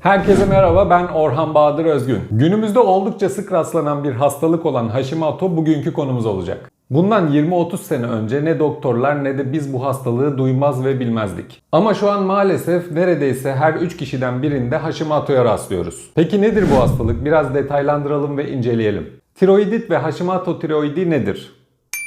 Herkese merhaba ben Orhan Bahadır Özgün. Günümüzde oldukça sık rastlanan bir hastalık olan Hashimoto bugünkü konumuz olacak. Bundan 20-30 sene önce ne doktorlar ne de biz bu hastalığı duymaz ve bilmezdik. Ama şu an maalesef neredeyse her 3 kişiden birinde Hashimoto'ya rastlıyoruz. Peki nedir bu hastalık? Biraz detaylandıralım ve inceleyelim. Tiroidit ve Hashimoto tiroidi nedir?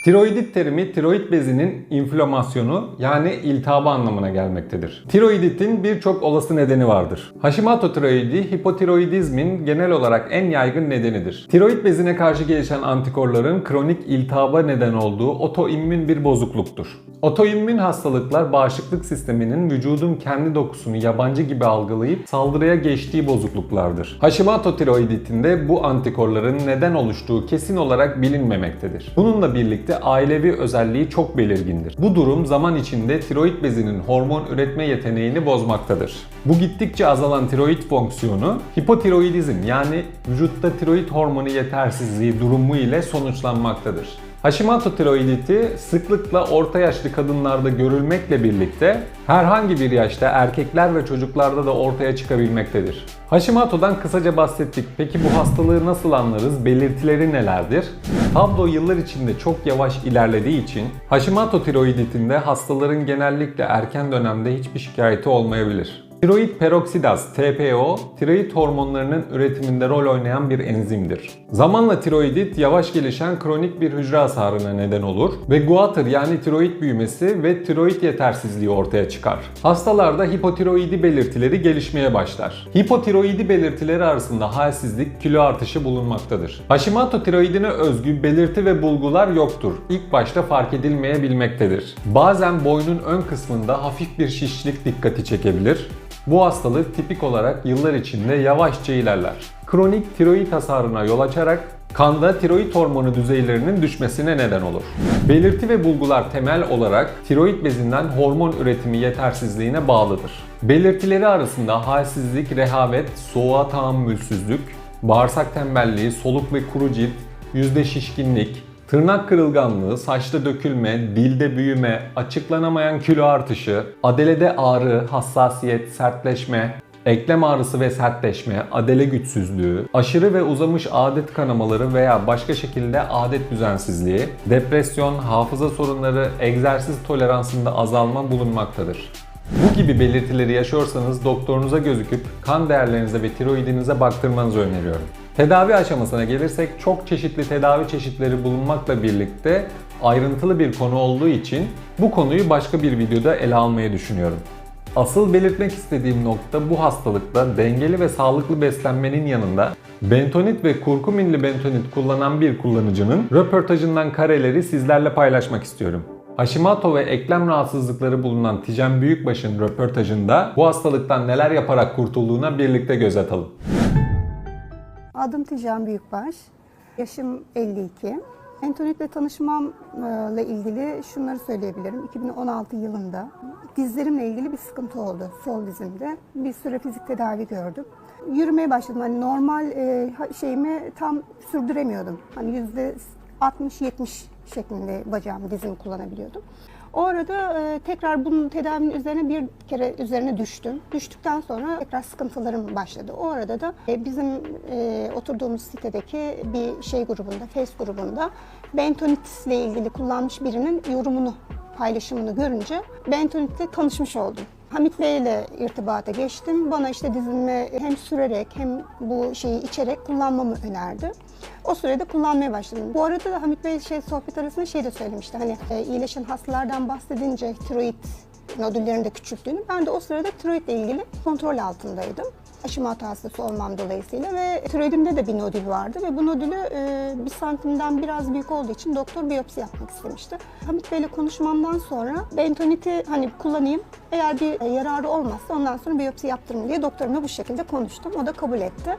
Tiroidit terimi tiroid bezinin inflamasyonu yani iltihabı anlamına gelmektedir. Tiroiditin birçok olası nedeni vardır. Hashimoto tiroidi hipotiroidizmin genel olarak en yaygın nedenidir. Tiroid bezine karşı gelişen antikorların kronik iltihaba neden olduğu otoimmün bir bozukluktur. Otoimmün hastalıklar bağışıklık sisteminin vücudun kendi dokusunu yabancı gibi algılayıp saldırıya geçtiği bozukluklardır. Hashimoto tiroiditinde bu antikorların neden oluştuğu kesin olarak bilinmemektedir. Bununla birlikte ailevi özelliği çok belirgindir. Bu durum zaman içinde tiroid bezinin hormon üretme yeteneğini bozmaktadır. Bu gittikçe azalan tiroid fonksiyonu hipotiroidizm yani vücutta tiroid hormonu yetersizliği durumu ile sonuçlanmaktadır. Hashimoto tiroiditi sıklıkla orta yaşlı kadınlarda görülmekle birlikte herhangi bir yaşta erkekler ve çocuklarda da ortaya çıkabilmektedir. Hashimoto'dan kısaca bahsettik. Peki bu hastalığı nasıl anlarız? Belirtileri nelerdir? Tablo yıllar içinde çok yavaş ilerlediği için Hashimoto tiroiditinde hastaların genellikle erken dönemde hiçbir şikayeti olmayabilir. Tiroid peroksidaz TPO, tiroid hormonlarının üretiminde rol oynayan bir enzimdir. Zamanla tiroidit yavaş gelişen kronik bir hücre hasarına neden olur ve guatr yani tiroid büyümesi ve tiroid yetersizliği ortaya çıkar. Hastalarda hipotiroidi belirtileri gelişmeye başlar. Hipotiroidi belirtileri arasında halsizlik, kilo artışı bulunmaktadır. Hashimoto tiroidine özgü belirti ve bulgular yoktur. İlk başta fark edilmeyebilmektedir. Bazen boynun ön kısmında hafif bir şişlik dikkati çekebilir. Bu hastalık tipik olarak yıllar içinde yavaşça ilerler. Kronik tiroid hasarına yol açarak kanda tiroid hormonu düzeylerinin düşmesine neden olur. Belirti ve bulgular temel olarak tiroid bezinden hormon üretimi yetersizliğine bağlıdır. Belirtileri arasında halsizlik, rehavet, soğuğa tahammülsüzlük, bağırsak tembelliği, soluk ve kuru cilt, yüzde şişkinlik, Tırnak kırılganlığı, saçta dökülme, dilde büyüme, açıklanamayan kilo artışı, adelede ağrı, hassasiyet, sertleşme, eklem ağrısı ve sertleşme, adele güçsüzlüğü, aşırı ve uzamış adet kanamaları veya başka şekilde adet düzensizliği, depresyon, hafıza sorunları, egzersiz toleransında azalma bulunmaktadır. Bu gibi belirtileri yaşıyorsanız doktorunuza gözüküp kan değerlerinize ve tiroidinize baktırmanızı öneriyorum. Tedavi aşamasına gelirsek çok çeşitli tedavi çeşitleri bulunmakla birlikte ayrıntılı bir konu olduğu için bu konuyu başka bir videoda ele almayı düşünüyorum. Asıl belirtmek istediğim nokta bu hastalıkta dengeli ve sağlıklı beslenmenin yanında bentonit ve kurkuminli bentonit kullanan bir kullanıcının röportajından kareleri sizlerle paylaşmak istiyorum. Hashimoto ve eklem rahatsızlıkları bulunan Tijen Büyükbaş'ın röportajında bu hastalıktan neler yaparak kurtulduğuna birlikte göz atalım. Adım Tijan Büyükbaş. Yaşım 52. Entonitle tanışmamla ilgili şunları söyleyebilirim. 2016 yılında dizlerimle ilgili bir sıkıntı oldu sol dizimde. Bir süre fizik tedavi gördüm. Yürümeye başladım. Hani normal e, şeyimi tam sürdüremiyordum. Hani yüzde 60-70 şeklinde bacağımı dizimi kullanabiliyordum. O arada e, tekrar bunun tedavinin üzerine bir kere üzerine düştüm. Düştükten sonra tekrar sıkıntılarım başladı. O arada da e, bizim e, oturduğumuz sitedeki bir şey grubunda, Face grubunda bentonitisle ilgili kullanmış birinin yorumunu, paylaşımını görünce bentonitle tanışmış oldum. Hamit Bey ile irtibata geçtim. Bana işte dizimi hem sürerek hem bu şeyi içerek kullanmamı önerdi. O sürede kullanmaya başladım. Bu arada da Hamit Bey şey sohbet arasında şey de söylemişti. Hani e, iyileşen hastalardan bahsedince tiroid nodüllerin de küçülttüğünü. Ben de o sırada tiroid ile ilgili kontrol altındaydım. Hashimoto hastası olmam dolayısıyla ve tiroidimde de bir nodül vardı ve bu nodülü e, bir santimden biraz büyük olduğu için doktor biyopsi yapmak istemişti. Hamit Bey ile konuşmamdan sonra bentoniti hani kullanayım eğer bir yararı olmazsa ondan sonra biyopsi yaptırın diye doktorumla bu şekilde konuştum. O da kabul etti.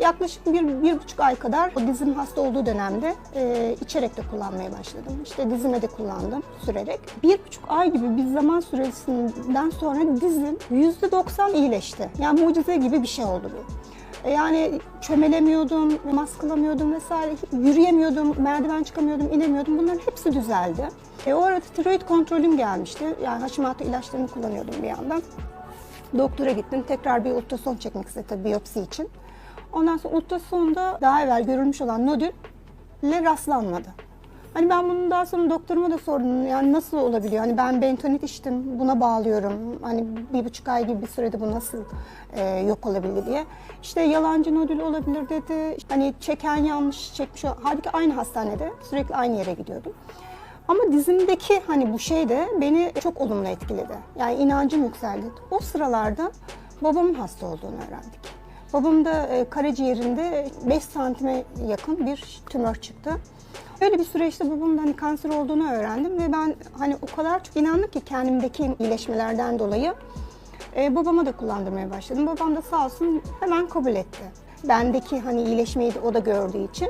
Yaklaşık bir, bir buçuk ay kadar o dizim hasta olduğu dönemde e, içerek de kullanmaya başladım. İşte dizime de kullandım sürerek. Bir buçuk ay gibi bir zaman süresinden sonra dizim yüzde doksan iyileşti. Yani mucize gibi bir şey oldu bu. E, Yani çömelemiyordum, namaz kılamıyordum vesaire. Yürüyemiyordum, merdiven çıkamıyordum, inemiyordum. Bunların hepsi düzeldi. E, o arada tiroid kontrolüm gelmişti. Yani Hashimoto ilaçlarını kullanıyordum bir yandan. Doktora gittim. Tekrar bir ultrason çekmek istedi biyopsi için. Ondan sonra ultrasonda daha evvel görülmüş olan nodülle rastlanmadı. Hani ben bunu daha sonra doktoruma da sordum. Yani nasıl olabiliyor? Hani ben bentonit içtim, buna bağlıyorum. Hani bir buçuk ay gibi bir sürede bu nasıl e, yok olabildi diye. İşte yalancı nodül olabilir dedi. Hani çeken yanlış çekmiş. Halbuki aynı hastanede sürekli aynı yere gidiyordum. Ama dizimdeki hani bu şey de beni çok olumlu etkiledi. Yani inancım yükseldi. O sıralarda babamın hasta olduğunu öğrendik. Babam da e, karaciğerinde 5 santime yakın bir tümör çıktı. Böyle bir süreçte babamın hani kanser olduğunu öğrendim ve ben hani o kadar çok inandım ki kendimdeki iyileşmelerden dolayı e, babama da kullandırmaya başladım. Babam da sağ olsun hemen kabul etti. Bendeki hani iyileşmeyi de o da gördüğü için.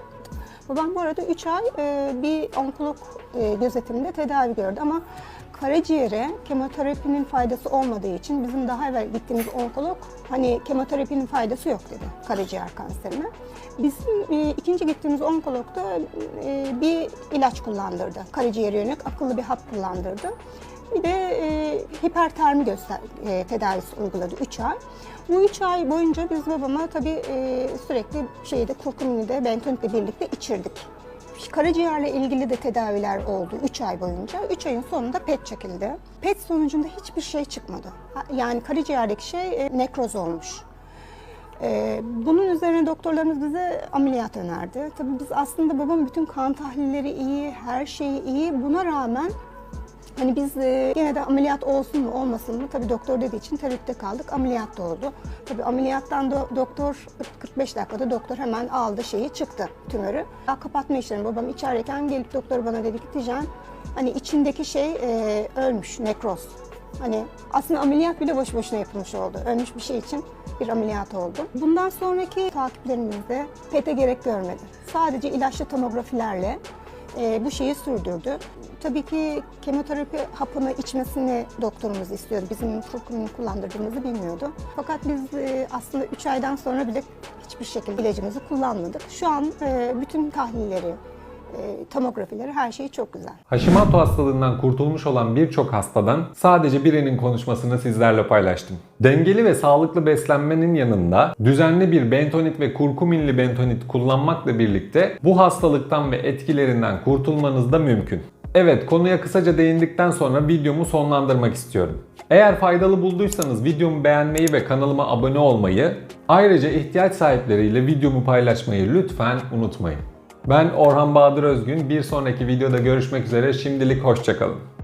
Babam bu arada 3 ay e, bir onkolog e, gözetiminde tedavi gördü ama karaciğere kemoterapinin faydası olmadığı için bizim daha evvel gittiğimiz onkolog hani kemoterapinin faydası yok dedi karaciğer kanserine. Bizim e, ikinci gittiğimiz onkolog da e, bir ilaç kullandırdı. Karaciğere yönelik akıllı bir hap kullandırdı. Bir de e, hipertermi göster e, tedavisi uyguladı 3 ay. Bu 3 ay boyunca biz babama tabii e, sürekli şeyde kurkumini bentonitle birlikte içirdik. Karaciğerle ilgili de tedaviler oldu 3 ay boyunca. 3 ayın sonunda PET çekildi. PET sonucunda hiçbir şey çıkmadı. Yani karaciğerdeki şey e, nekroz olmuş. Ee, bunun üzerine doktorlarımız bize ameliyat önerdi. Tabii biz aslında babam bütün kan tahlilleri iyi, her şeyi iyi. Buna rağmen hani biz e, yine de ameliyat olsun mu olmasın mı? Tabii doktor dediği için tereddütte kaldık. Ameliyat da oldu. Tabii ameliyattan da doktor 45 dakikada doktor hemen aldı şeyi çıktı tümörü. Daha kapatma işlemi babam içerideyken gelip doktor bana dedi ki Tijan hani içindeki şey e, ölmüş, nekroz. Hani aslında ameliyat bile boş boşuna yapılmış oldu. Ölmüş bir şey için bir ameliyat oldu. Bundan sonraki takiplerimizde PET'e gerek görmedi. Sadece ilaçlı tomografilerle e, bu şeyi sürdürdü. Tabii ki kemoterapi hapını içmesini doktorumuz istiyordu. Bizim kurkumini kullandırdığımızı bilmiyordu. Fakat biz e, aslında 3 aydan sonra bile hiçbir şekilde ilacımızı kullanmadık. Şu an e, bütün tahlilleri, tomografileri her şey çok güzel. Hashimoto hastalığından kurtulmuş olan birçok hastadan sadece birinin konuşmasını sizlerle paylaştım. Dengeli ve sağlıklı beslenmenin yanında düzenli bir bentonit ve kurkuminli bentonit kullanmakla birlikte bu hastalıktan ve etkilerinden kurtulmanız da mümkün. Evet konuya kısaca değindikten sonra videomu sonlandırmak istiyorum. Eğer faydalı bulduysanız videomu beğenmeyi ve kanalıma abone olmayı, ayrıca ihtiyaç sahipleriyle videomu paylaşmayı lütfen unutmayın. Ben Orhan Bahadır Özgün. Bir sonraki videoda görüşmek üzere. Şimdilik hoşçakalın.